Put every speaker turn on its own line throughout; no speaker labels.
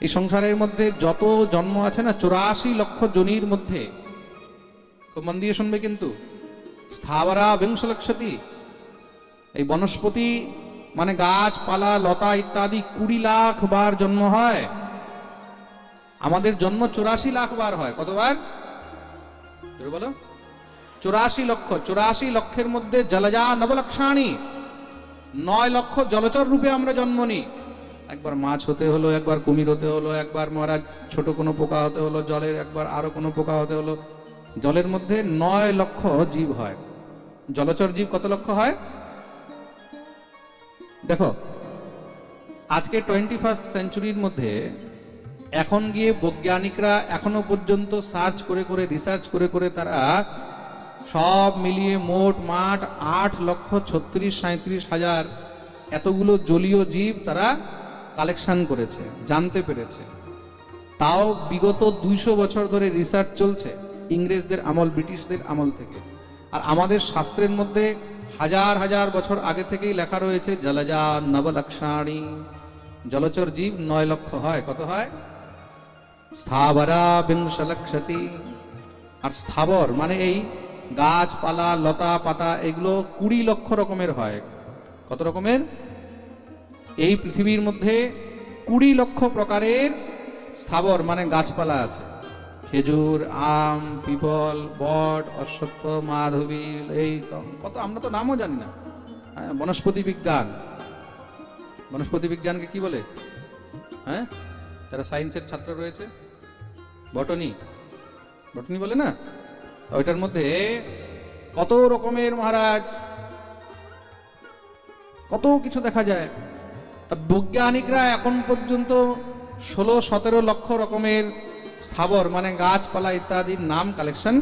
এই সংসারের মধ্যে যত জন্ম আছে না, চৌরাশি লক্ষ জনির মধ্যে। খুব মন দিয়ে শুনবে কিন্তু। স্থাবরা বিংশ লক্ষতি এই বনস্পতি মানে গাছপালা, লতা ইত্যাদি কুড়ি লাখ বার জন্ম হয়। আমাদের জন্ম চৌরাশি লাখ বার হয়। কতবার? বলো। চৌরাশি লক্ষ, চৌরাশি লক্ষের মধ্যে জলজা নবলক্ষাণী নয় লক্ষ জলচর রূপে আমরা জন্ম নিই। একবার মাছ হতে হলো, একবার কুমির হতে হলো, একবার মহারাজ ছোট কোনো পোকা হতে হলো, জলের একবার আরও কোনো পোকা হতে হলো। জলের মধ্যে নয় লক্ষ জীব হয়। জলচর জীব কত লক্ষ হয়? দেখো, আজকে টোয়েন্টি ফার্স্ট সেঞ্চুরির মধ্যে এখন গিয়ে বৈজ্ঞানিকরা এখনও পর্যন্ত সার্চ করে করে রিসার্চ করে করে তারা সব মিলিয়ে মোট মাঠ আট লক্ষ ছত্রিশ সাঁত্রিশ হাজার এতগুলো জলীয় জীব তারা কালেকশন করেছে, জানতে পেরেছে। তাও বিগত দুইশো বছর ধরে রিসার্চ চলছে ইংরেজদের আমল, ব্রিটিশদের আমল থেকে। আর আমাদের শাস্ত্রের মধ্যে হাজার হাজার বছর আগে থেকেই লেখা রয়েছে জলজা নবলক্ষাণী, জলচর জীব নয় লক্ষ হয়। কত হয়? স্থাবরা বিংশ লক্ষতি আর স্থাবর মানে এই গাছপালা, লতা পাতা, এগুলো কুড়ি লক্ষ রকমের হয়। কত রকমের? এই পৃথিবীর মধ্যে কুড়ি লক্ষ প্রকারের স্থাবর মানে গাছপালা আছে। খেজুর, আম, পিপল, বট, অশ্বত্থ, মাধবী, এই কত, আমরা তো নামও জানি না। হ্যাঁ বনস্পতি বিজ্ঞান। বনস্পতি বিজ্ঞানকে কি বলে? হ্যাঁ? যারা সায়েন্সের ছাত্র রয়েছে? বটনি। বটনি বলে না? ওইটার মধ্যে কত রকমের মহারাজ? কত কিছু দেখা যায়। তা বৈজ্ঞানিকরা এখন পর্যন্ত ষোলো, সতেরো লক্ষ রকমের স্থাবর মানে গাছপালা ইত্যাদির নাম কালেকশন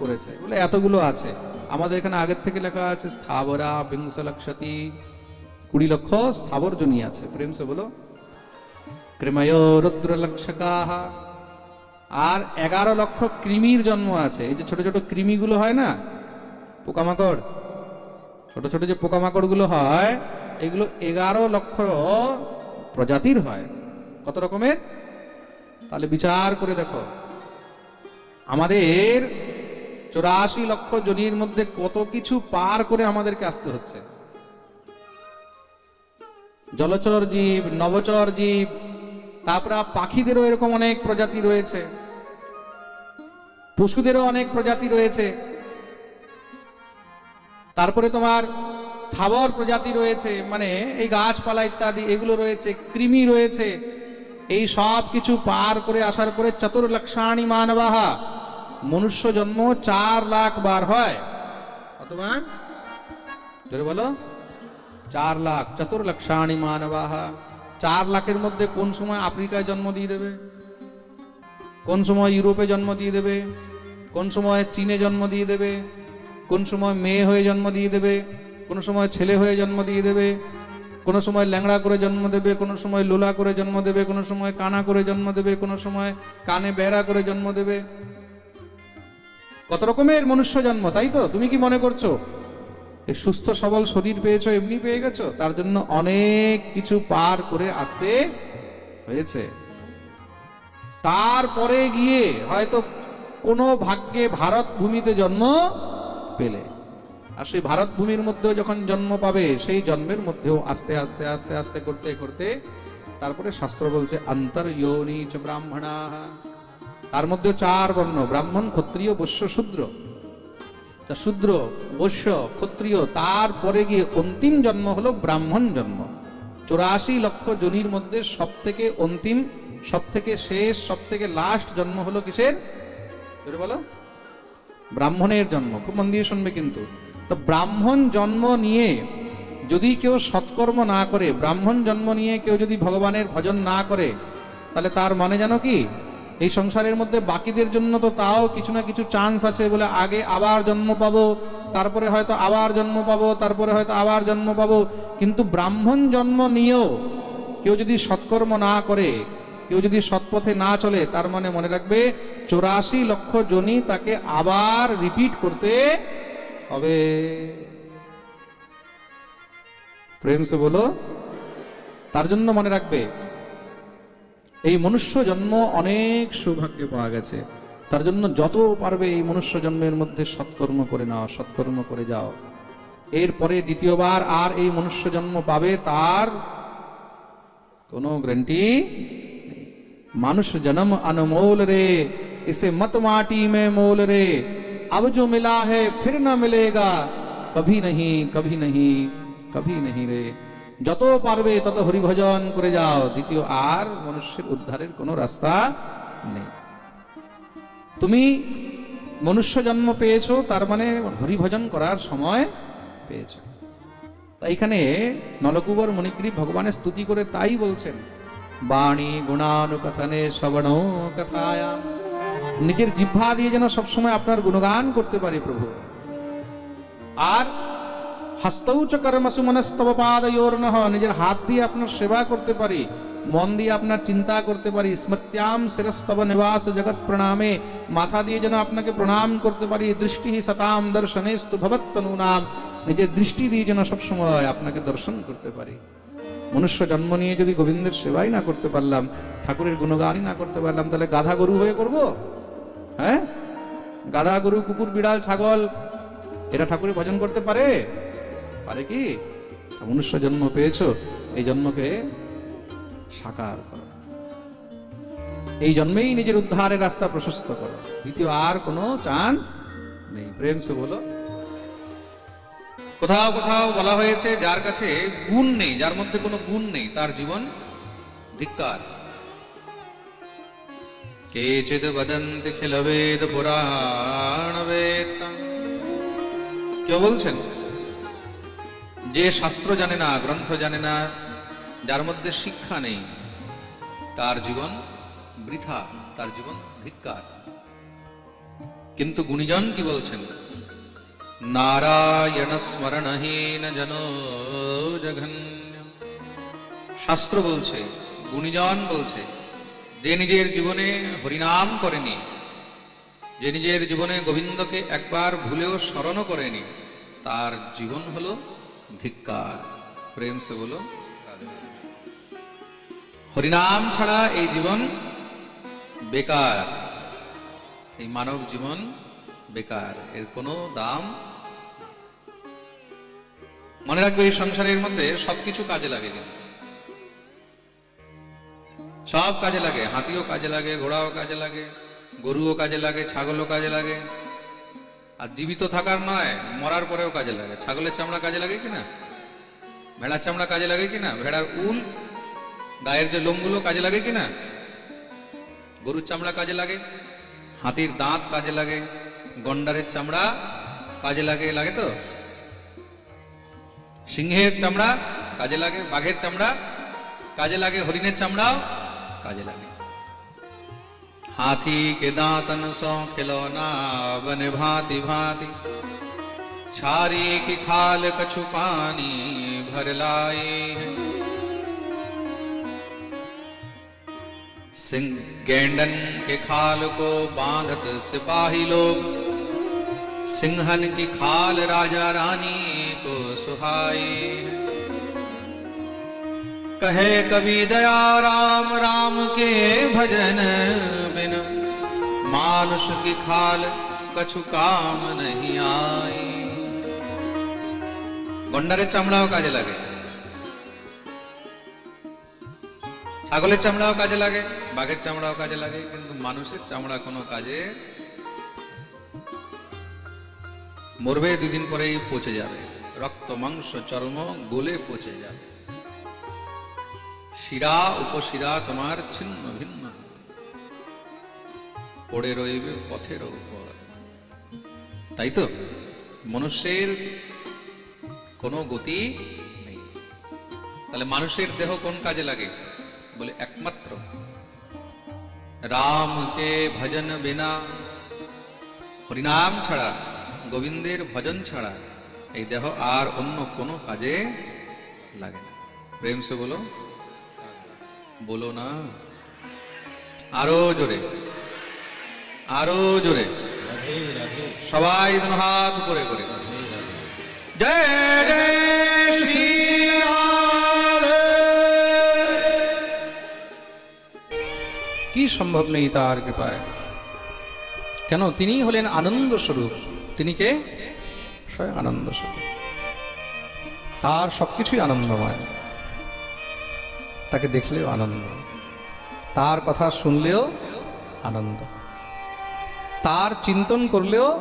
করেছে। বলে এতগুলো আছে। আমাদের এখানে আগের থেকে লেখা আছে, স্থাবরা বিংশ কুড়ি লক্ষ স্থাবর জনি আছে। প্রেম সে বলো কৃময় রুদ্র লক্ষকাহা আর এগারো লক্ষ কৃমির জন্ম আছে। এই যে ছোট ছোট কৃমিগুলো হয় না, পোকামাকড়? ছোট ছোট যে পোকামাকড়গুলো হয় এগুলো এগারো লক্ষ প্রজাতির হয়। কত রকমের? তাহলে বিচার করে দেখো। আমাদের চৌরাশি লক্ষ জনির মধ্যে কত কিছু পার করে আমাদেরকে আসতে হচ্ছে? জলচর জীব, নবচর জীব, তারপরে পাখিদেরও এরকম অনেক প্রজাতি রয়েছে। পশুদেরও অনেক প্রজাতি রয়েছে। তারপরে তোমার স্থাবর প্রজাতি রয়েছে মানে এই গাছপালা ইত্যাদি, এগুলো রয়েছে, কৃমি রয়েছে, এই সব কিছু পার করে আসার পরে চতুর্লক্ষাণী মানবাহা, মনুষ্য জন্ম চার লাখ বার হয়। বলো, চার লাখ চতুর্লক্ষাণী মানবাহা, চার লাখের মধ্যে কোন সময় আফ্রিকায় জন্ম দিয়ে দেবে? কোন সময় ইউরোপে জন্ম দিয়ে দেবে? কোন সময় চীনে জন্ম দিয়ে দেবে? কোন সময় মেয়ে হয়ে জন্ম দিয়ে দেবে? কোন সময় ছেলে হয়ে জন্ম দিয়ে দেবে, কোন সময় ল্যাংড়া করে জন্ম দেবে, কোন সময় লোলা করে জন্ম দেবে, কোন সময় কানা করে জন্ম দেবে, কোন সময় কানে বেড়া করে জন্ম দেবে। কত রকমের মনুষ্য জন্ম, তাই তো? তুমি কি মনে করছ? এই সুস্থ সবল শরীর পেয়েছ, এমনি পেয়ে গেছো? তার জন্য অনেক কিছু পার করে আসতে হয়েছে। তারপরে গিয়ে হয়তো কোনো ভাগ্যে ভারত ভূমিতে জন্ম পেলে। আর সেই ভারত ভূমির মধ্যেও যখন জন্ম পাবে, সেই জন্মের মধ্যেও আস্তে আস্তে আস্তে আস্তে করতে করতে তারপরে শাস্ত্র বলছে ইয়োনি চ ব্রাহ্মণা। তার মধ্যে চার বর্ণ, ব্রাহ্মণ, ক্ষত্রিয়, বৈশ্য, শূদ্র। তা শূদ্র, বৈশ্য, ক্ষত্রিয় তারপরে গিয়ে অন্তিম জন্ম হলো ব্রাহ্মণ জন্ম। চৌরাশি লক্ষ জনির মধ্যে সব থেকে অন্তিম সব থেকে শেষ সব থেকে লাস্ট জন্ম হলো কিসের? বলো। ব্রাহ্মণের জন্ম, খুব মন দিয়ে শুনবে কিন্তু। তো ব্রাহ্মণ জন্ম নিয়ে যদি কেউ সৎকর্ম না করে, ব্রাহ্মণ জন্ম নিয়ে কেউ যদি ভগবানের ভজন না করে, তাহলে তার মনে জানো কি? এই সংসারের মধ্যে বাকিদের জন্য তো তাও কিছু না কিছু চান্স আছে বলে আগে আবার জন্ম পাবো, তারপরে হয়তো আবার জন্ম পাবো, তারপরে হয়তো আবার জন্ম পাবো। কিন্তু ব্রাহ্মণ জন্ম নিয়েও কেউ যদি সৎকর্ম না করে, কেউ যদি সৎপথে না চলে, তার মানে মনে রাখবে, চৌরাশি লক্ষ জনই তাকে আবার রিপিট করতে হবে। প্রেম সে বলো, তার জন্য মনে রাখবে, এই মনুষ্য জন্ম অনেক সৌভাগ্যে পাওয়া গেছে। তার জন্য যত পারবে এই মনুষ্য জন্মের মধ্যে সৎকর্ম করে নাও, সৎকর্ম করে যাও। এরপরে দ্বিতীয়বার আর এই মনুষ্য জন্ম পাবে তার কোনো গ্যারান্টি মানুষ জন্ম অনমোল রে, এসে মত মাটি মে মোল রে। अब जो मिला है फिर न मिलेगा कभी नहीं कभी नहीं कभी नहीं রে যত পারবে তত হরিভজন করে যাও দ্বিতীয় আর মনুষ্যের উদ্ধারের কোনো রাস্তা নেই তুমি মনুষ্য জন্ম পেয়েছো তার মানে হরিভজন করার সময় পেয়েছো তাই এখানে নলকুবর মণিগ্রীব ভগবানের স্তুতি করে তাই বলছেন বাণী গুণানুকথনে শ্রবণ কথায়া নিজের জিহ্বা দিয়ে যেন সবসময় আপনার গুণগান করতে পারি প্রভু। আর নিজের হাত দিয়ে আপনার সেবা করতে পারি, মন দিয়ে আপনার চিন্তা করতে পারি, স্মৃত্যাম শিরস্তব নিবাস জগৎ প্রণামে, মাথা দিয়ে যেন আপনাকে প্রণাম করতে পারি, দৃষ্টি সতাম দর্শনে ভবত্তনু নাম নিজের দৃষ্টি দিয়ে যেন সবসময় আপনাকে দর্শন করতে পারি। মনুষ্য জন্ম নিয়ে যদি গোবিন্দের সেবাই না করতে পারলাম, ঠাকুরের গুণগানই না করতে পারলাম, তাহলে গাধা গরু হয়ে করব? হ্যাঁ? গাধা গরু, কুকুর, বিড়াল, ছাগল এরা ঠাকুরের ভজন করতে পারে। পারে কি? মনুষ্য জন্ম পেয়েছ, এই জন্মকে সাকার করো। এই জন্মেই নিজের উদ্ধারের রাস্তা প্রশস্ত করো। দ্বিতীয় আর কোনো চান্স নেই। প্রেম সে বলো। কোথাও কোথাও বলা হয়েছে, যার কাছে গুণ নেই, যার মধ্যে কোনো গুণ নেই, তার জীবন ধিক্কার। কেচিদ বদন্তি খিল বেদ পুরাণ বেদ কেউ বলছেন যে শাস্ত্র জানে না, গ্রন্থ জানে না, যার মধ্যে শিক্ষা নেই, তার জীবন বৃথা, তার জীবন ধিক্কার। কিন্তু গুণীজন কি বলছেন? নারায়ণ স্মরণহীন জন জঘন্য। শাস্ত্র বলছে, গুণীজন বলছে যে নিজের জীবনে হরিনাম করেনি, যে নিজের জীবনে গোবিন্দকে একবার ভুলেও স্মরণও করেনি, তার জীবন হলো ধিক্কার। প্রেম সে বলো, হরিনাম ছাড়া এই জীবন বেকার, এই মানব জীবন বেকার, এর কোনো দাম মনে রাখবে এই সংসারের মধ্যে সবকিছু কাজে লাগে কিন্তু। সব কাজে লাগে, হাতিও কাজে লাগে, ঘোড়াও কাজে লাগে, গরুও কাজে লাগে, ছাগলও কাজে লাগে। আর জীবিত থাকার নয়, মরার পরেও কাজে লাগে। ছাগলের চামড়া কাজে লাগে কিনা ভেড়ার চামড়া কাজে লাগে কিনা ভেড়ার উল, গায়ের যে লোমগুলো কাজে লাগে কিনা গরুর চামড়া কাজে লাগে, হাতির দাঁত কাজে লাগে, গন্ডারের চামড়া কাজে লাগে লাগে তো? সিংহের চামড়া কাজে লাগে, বাঘের চামড়া কাজে লাগে, হরিণের চামড়াও काजे लगे हाथी के दांतन सौ खिलौना, बन भांति भांति। छारी की खाल कछु पानी भर लाए। सिंह गेंडन के खाल को बांधत सिपाही लोग। सिंहन की खाल राजा रानी को सुहाए। कहे कवि दया राम राम के भजन बिन मानुष की खाल कछु काम नहीं आए গন্ডারের চামড়াও কাজে লাগে ছাগলের চামড়াও কাজে লাগে বাঘের চামড়াও কাজে লাগে কিন্তু মানুষের চামড়া কোনো কাজে মরবে দুদিন পরেই পচে যাবে রক্ত মাংস চর্ম গলে পচে যাবে শিরা উপশিরা তোমার ছিন্ন ভিন্ন। পড়ে রইবে পথের উপর। তাই তো মনুষ্যের কোনো গতি নেই। তাহলে মানুষের দেহ কোন কাজে লাগে? বলে একমাত্র। রামকে ভজন বিনা। হরিনাম ছাড়া, গোবিন্দের ভজন ছাড়া এই দেহ আর অন্য কোনো কাজে লাগে না। প্রেম সে বলো বলো না। আরও জোরে। আরও জোরে। সবাই দুনো হাত উপরে করে। জয় জয় শ্রী কি সম্ভব নেই তার কৃপায়? কেন? তিনি হলেন আনন্দ স্বরূপ তিনি কে? স্বয়ং আনন্দ স্বরূপ তার সবকিছুই আনন্দময়। তাকে দেখলেও আনন্দ। তার কথা শুনলেও আনন্দ। তার চিন্তন করলেও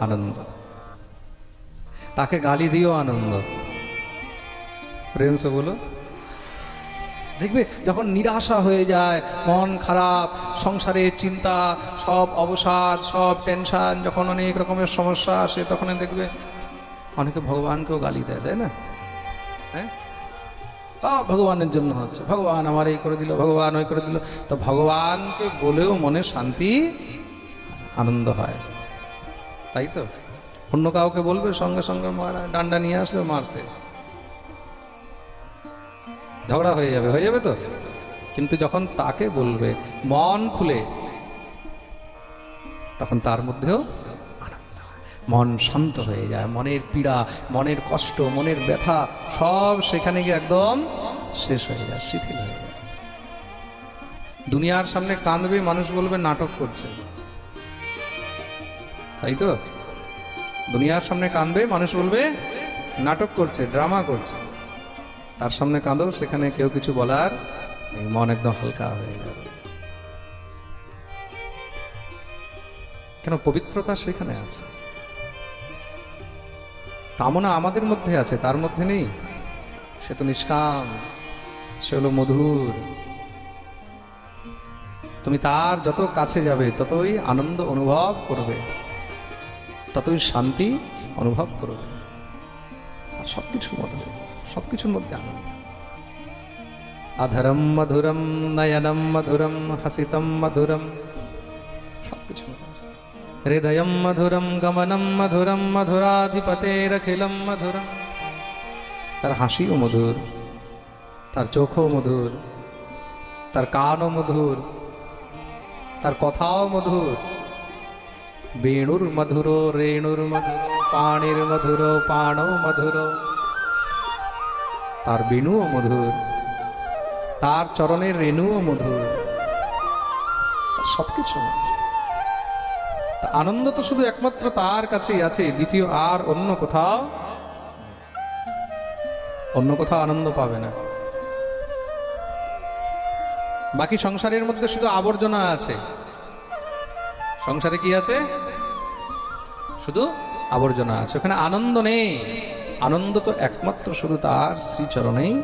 আনন্দ। তাকে গালি দিয়েও আনন্দ। প্রেম সে বলো দেখবে, যখন নিরাশা হয়ে যায়, মন খারাপ, সংসারের চিন্তা, সব অবসাদ, সব টেনশন, যখন অনেক রকমের সমস্যা আসে তখন দেখবে অনেকে ভগবানকেও গালি দেয়, তাই না? হ্যাঁ? ভগবানের জন্য হচ্ছে। ভগবান আমার এই করে দিল, ভগবান ওই করে দিল। তো ভগবানকে বলেও মনে শান্তি, আনন্দ হয়। তাই তো? অন্য কাউকে বলবে, সঙ্গে সঙ্গে মারা, ডান্ডা নিয়ে আসবে মারতে। ঝগড়া হয়ে যাবে হয়ে যাবে তো? কিন্তু যখন তাকে বলবে, মন খুলে, তখন তার মধ্যেও। মন শান্ত হয়ে যায়, মনের পীড়া, মনের কষ্ট, মনের ব্যথা সব সেখানে গিয়ে একদম শেষ হয়ে যায়, শিথিল হয়ে যায়। দুনিয়ার সামনে কাঁদবে, মানুষ বলবে নাটক করছে। তাই তো? দুনিয়ার সামনে কাঁদবে, মানুষ বলবে নাটক করছে, ড্রামা করছে। তার সামনে কাঁদো, সেখানে কেউ কিছু বলার মন একদম হালকা হয়ে যাবে কেন পবিত্রতা সেখানে আছে? কামনা আমাদের মধ্যে আছে, তার মধ্যে নেই। সে তো নিষ্কাম, সে হলো মধুর। তুমি তার যত কাছে যাবে, ততই আনন্দ অনুভব করবে, ততই শান্তি অনুভব করবে। আর সব সবকিছুর মধ্যে সবকিছুর মধ্যে আনন্দ। আধরম মধুরম, নয়নম মধুরম, হাসিতম মধুরম। হৃদয়ম মধুরম গমনম মধুরম মধুরাধিপতেরখিলম মধুরম তার হাসিও মধুর, তার চোখও মধুর, তার কানও মধুর, তার কথাও মধুর। বেণুর মধুর, রেণুর মধুর পাণির মধুর পাণও মধুর। তার বেণুও মধুর, তার চরণের রেণুও মধুর। সবকিছু মধুর। আনন্দ তো শুধু একমাত্র তার কাছেই আছে, দ্বিতীয় আর অন্য কোথাও? অন্য কোথাও আনন্দ পাবে না। বাকি সংসারের মধ্যে শুধু আবর্জনা আছে। সংসারে কি আছে? শুধু আবর্জনা আছে। ওখানে আনন্দ নেই। আনন্দ তো একমাত্র শুধু তার শ্রীচরণেই।